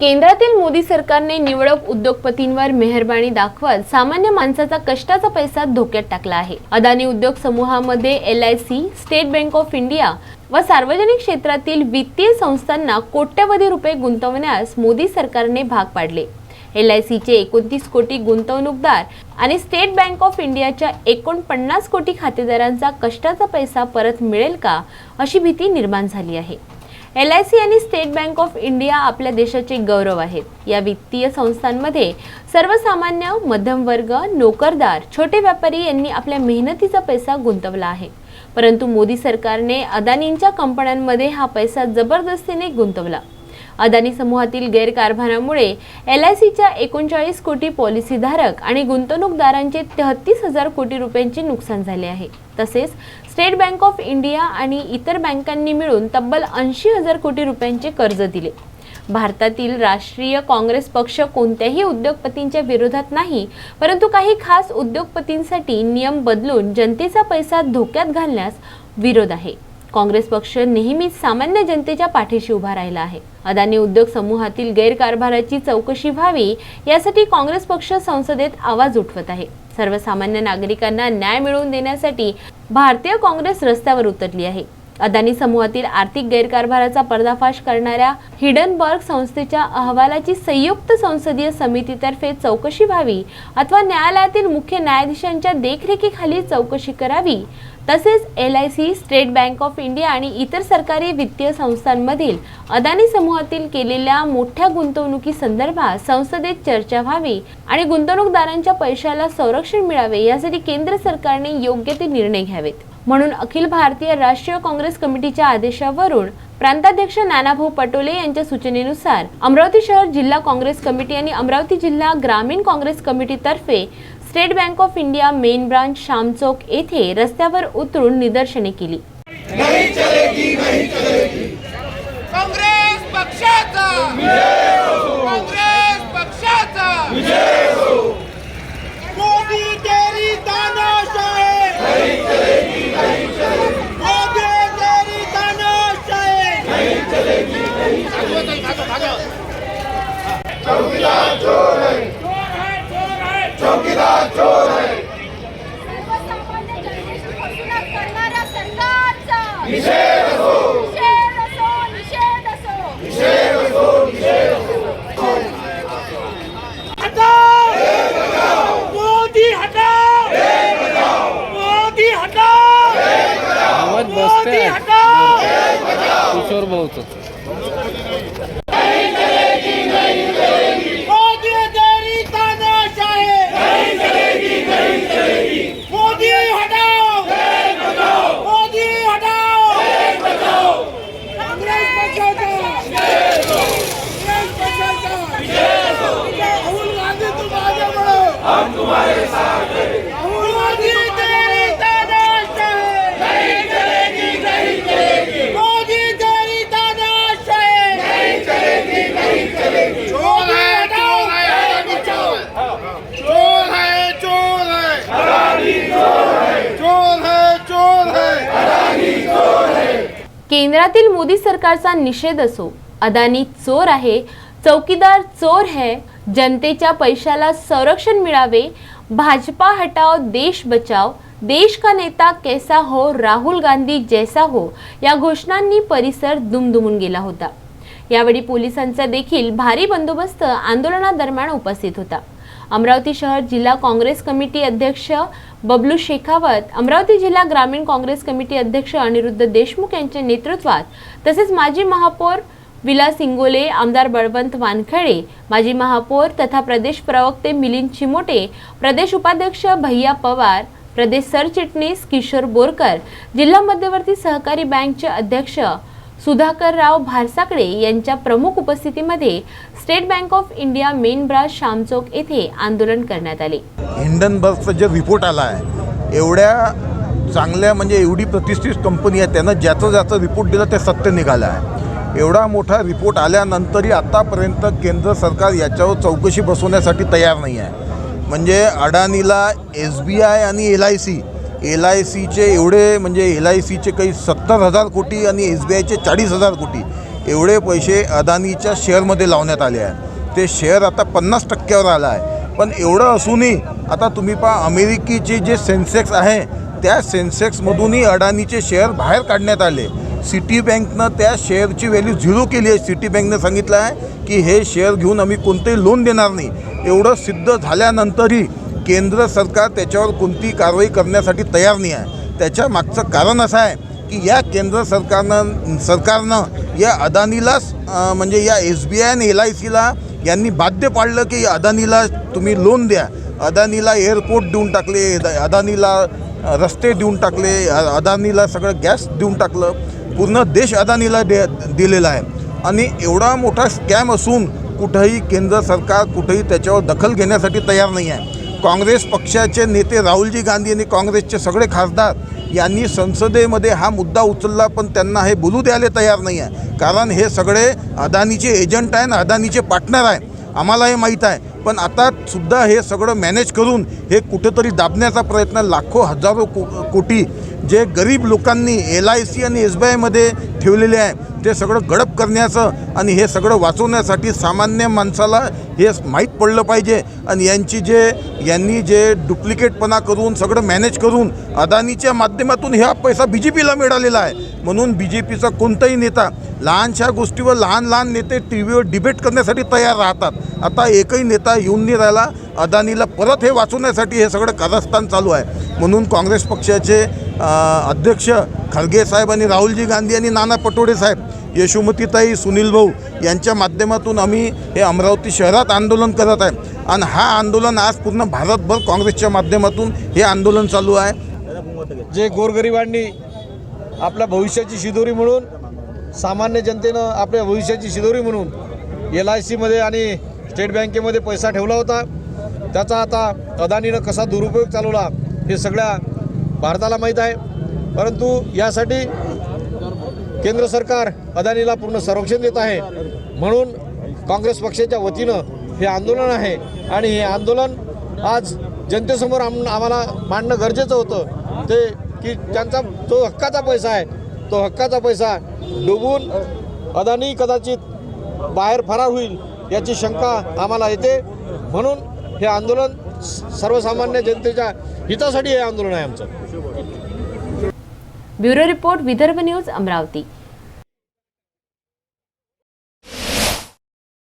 केंद्रातील मोदी सरकारने निवडक उद्योगपतींवर मेहरबानी दाखवत सामान्य माणसाचा कष्टाचा पैसा धोक्यात टाकला आहे. अदानी उद्योग समूहामध्ये L I C State Bank of India व सार्वजनिक क्षेत्रातील वित्तीय संस्थांना कोट्यवधी रुपये गुंतवण्यास मोदी सरकारने भाग पाडले. एल आय सीचे एकोणतीस कोटी गुंतवणूकदार आणि स्टेट बँक ऑफ इंडियाच्या एकोणपन्नास कोटी खातेदारांचा कष्टाचा पैसा परत मिळेल का अशी भीती निर्माण झाली आहे. एल आय सी आणि स्टेट बँक ऑफ इंडिया आपल्या देशाचे गौरव आहेत. या वित्तीय संस्थांमध्ये सर्वसामान्य मध्यमवर्ग नोकरदार छोटे व्यापारी यांनी आपल्या मेहनतीचा पैसा गुंतवला आहे. परंतु मोदी सरकारने अदानींच्या कंपन्यांमध्ये हा पैसा जबरदस्तीने गुंतवला. अदानी समूहातील गैरकारभारामुळे एल आय सीच्या एकोणचाळीस कोटी पॉलिसीधारक आणि गुंतवणूकदारांचे तेहतीस हजार कोटी रुपयांचे नुकसान झाले आहे. तसेच स्टेट बँक ऑफ इंडिया आणि इतर बँकांनी मिळून तब्बल ऐंशी हजार कोटी रुपयांचे कर्ज दिले. भारतातील राष्ट्रीय काँग्रेस पक्ष कोणत्याही उद्योगपतींच्या विरोधात नाही परंतु काही खास उद्योगपतींसाठी नियम बदलून जनतेचा पैसा धोक्यात घालण्यास विरोध आहे. काँग्रेस पक्ष नेहमीच सामान्य जनतेच्या पाठीशी उभा राहिला आहे. अदानी उद्योग समूहातील गैरकारभाराची चौकशी व्हावी यासाठी काँग्रेस पक्ष संसदेत आवाज उठवत आहे. सर्वसामान्य नागरिकांना न्याय मिळवून देण्यासाठी भारतीय काँग्रेस रस्त्यावर उतरली आहे. अदानी समूहातील आर्थिक गैरकारभाराचा पर्दाफाश करणाऱ्या हिडनबर्ग संस्थेच्या अहवालाची संयुक्त संसदीय समितीतर्फे चौकशी व्हावी अथवा न्यायालयातील मुख्य न्यायाधीशांच्या देखरेखीखाली चौकशी करावी. तसेच L I C State Bank of India आणि इतर सरकारी वित्तीय संस्थांमधील अदानी समूहातील केलेल्या मोठ्या गुंतवणुकी संदर्भात संसदेत चर्चा व्हावी आणि गुंतवणूकदारांच्या पैशाला संरक्षण मिळावे यासाठी केंद्र सरकारने योग्य ते निर्णय घ्यावेत. म्हणून अखिल भारतीय राष्ट्रीय काँग्रेस कमिटीच्या आदेशावरून प्रांताध्यक्ष नानाभाऊ पटोले यांच्या सूचनेनुसार अमरावती शहर जिल्हा काँग्रेस कमिटी आणि अमरावती जिल्हा ग्रामीण Congress कमिटीतर्फे State Bank of India main branch Shyamchowk येथे रस्त्यावर उतरून निदर्शने केली. काँग्रेस पक्षाचा काँग्रेस पक्षाचा मोदी तेरी तानाशाही मोदी तेरी तानाशाही सर्वसामान्य जनतेची फसवणूक करणाऱ्या सरकारचा निषेध असो निषेध असो हटाओ मोदी हटाओ मोदी हटाओ आवाज बसते मोदी हटाओ किशोर भाऊच मोदी तेरी तानाशाही मोदी हटाओ मोदी हटाओ काँग्रेस पक्षाचा काँग्रेस पक्षाचा राहुल गांधी तुम आगे बढ़ो हम तुम्हारे साथ राहुल गांधी तेरी तानाशाही नहीं चलेगी नहीं चलेगी मोदी तेरी तानाशाही नहीं चलेगी नहीं चलेगी चोर है चोर है चोर है चोर है चोर है चोर है केंद्रातील मोदी सरकारचा निषेध असो अदानी चोर आहे चौकीदार चोर है जनतेच्या पैशाला संरक्षण मिळावे भाजपा हटाओ देश बचाव देश का नेता कैसा हो राहुल गांधी जैसा हो या घोषणांनी परिसर दुमदुमून गेला होता. यावेळी पोलिसांचा देखील भारी बंदोबस्त आंदोलनादरम्यान उपस्थित होता. अमरावती शहर जिल्हा काँग्रेस कमिटी अध्यक्ष बबलू शेखावत अमरावती जिल्हा ग्रामीण काँग्रेस कमिटी अध्यक्ष अनिरुद्ध देशमुख यांच्या नेतृत्वात तसेच माजी महापौर विलास इंगोले आमदार बळवंत वानखळे माजी महापौर तथा प्रदेश प्रवक्ते मिलिंद चिमोटे प्रदेश उपाध्यक्ष भैया पवार प्रदेश सरचिटणीस किशोर बोरकर जिल्हा मध्यवर्ती सहकारी बँकचे अध्यक्ष सुधाकरराव भारसाकडे यांच्या प्रमुख उपस्थितीमध्ये State Bank of India main branch Shamchowk येथे आंदोलन करण्यात आले. हिंडनबर्गचा जे रिपोर्ट आला आहे एवढ्या चांगल्या म्हणजे एवढी प्रतिष्ठित कंपनी आहे त्यानं ज्याचं ज्याचं रिपोर्ट दिलं ते सत्य निघालं आहे. एवढा मोठा रिपोर्ट आल्यानंतरही आत्तापर्यंत केंद्र सरकार याच्यावर चौकशी बसवण्यासाठी तयार नाही आहे. म्हणजे अडानीला एस बी आय आणि L I C L I सीचे एवढे म्हणजे एल आय सीचे काही सत्तर हजार कोटी आणि एस बी आयचे चाळीस हजार कोटी एवढे पैसे अदानीच्या शेअरमध्ये लावण्यात आले आहे ते शेअर आता पन्नास टक्क्यावर आलं आहे. पण एवढं असूनही आता तुम्ही पहा अमेरिकेचे जे सेन्सेक्स आहे त्या सेन्सेक्समधूनही अडानीचे शेअर बाहेर काढण्यात आले. सिटी बँकनं त्या शेअरची व्हॅल्यू झिरो केली आहे. सिटी बँकनं सांगितलं आहे की हे शेअर घेऊन आम्ही कोणतेही लोन देणार नाही. एवढं सिद्ध झाल्यानंतरही केंद्र सरकार त्याच्यावर कोणती कारवाई करण्यासाठी तयार नाही आहे. त्याच्या मागचं कारण असं आहे की या केंद्र सरकारनं सरकारनं या अदानीलाच म्हणजे या एस बी आय आणि एल आय सीला यांनी बाध्य पाडलं की अदानीला तुम्ही लोन द्या. अदानीला एअरपोर्ट देऊन टाकले अदानीला रस्ते देऊन टाकले अदानीला सगळं गॅस देऊन टाकलं. पूर्ण देश अदानीला दे दिलेला आहे. आणि एवढा मोठा स्कॅम असून कुठंही केंद्र सरकार कुठंही त्याच्यावर दखल घेण्यासाठी तयार नाही आहे. काँग्रेस पक्षाचे नेते राहुलजी गांधी आणि काँग्रेसचे सगळे खासदार यांनी संसदेमध्ये हा मुद्दा उचलला पण त्यांना हे बोलू द्यायला तयार नाही आहे. कारण हे सगळे अदानीचे एजंट आहे ना अदानीचे पार्टनर आहे आम्हाला हे माहीत आहे. पण आता सुद्धा हे सगळं मॅनेज करून हे कुठेतरी दाबण्याचा प्रयत्न लाखो हजारो को कोटी जे गरीब लोकांनी एल आय सी आणि एस बी आयमध्ये ठेवलेले आहे ते सगळं गडप करण्याचं आणि हे सगळं वाचवण्यासाठी सामान्य माणसाला हे माहीत पडलं पाहिजे. आणि यांची जे यांनी जे डुप्लिकेटपणा करून सगळं मॅनेज करून अदानीच्या माध्यमातून हा पैसा बी जे पीला मिळालेला आहे. म्हणून बी जे पीचा कोणताही नेता लहानशा गोष्टीवर लहान लहान नेते टी व्हीवर डिबेट करण्यासाठी तयार राहतात. आता एकही नेता येऊन नाही राहिला अदानीला परत हे वाचवण्यासाठी हे सगळं कारस्थान चालू आहे. म्हणून काँग्रेस पक्षाचे अध्यक्ष खळगे साहेब आणि राहुलजी गांधी आणि नाना पटोडे साहेब यशोमतीताई सुनील भाऊ यांच्या माध्यमातून आम्ही हे अमरावती शहरात आंदोलन करत आहे. आणि हा आंदोलन आज पूर्ण भारतभर काँग्रेसच्या माध्यमातून हे आंदोलन चालू आहे. जे गोरगरिबांनी आपल्या भविष्याची शिदोरी म्हणून सामान्य जनतेनं आपल्या भविष्याची शिदोरी म्हणून एल आय सीमध्ये आणि स्टेट बँकेमध्ये पैसा ठेवला होता. त्याचा आता अदानीनं कसा दुरुपयोग चालवला हे सगळ्या भारताला माहीत आहे. परंतु यासाठी केंद्र सरकार अदानीला पूर्ण संरक्षण देत आहे. म्हणून काँग्रेस पक्षाच्या वतीनं हे आंदोलन आहे. आणि हे आंदोलन आज जनतेसमोर आम आम्हाला मांडणं गरजेचं होतं. ते की त्यांचा जो हक्काचा पैसा आहे तो हक्काचा पैसा डुबून अदानी कदाचित बाहेर फरार होईल याची शंका आम्हाला येते. म्हणून हे आंदोलन सर्वसामान्य जनतेच्या हितासाठी हे आंदोलन आहे आमचं. Bureau report Vidarbha news Amravati.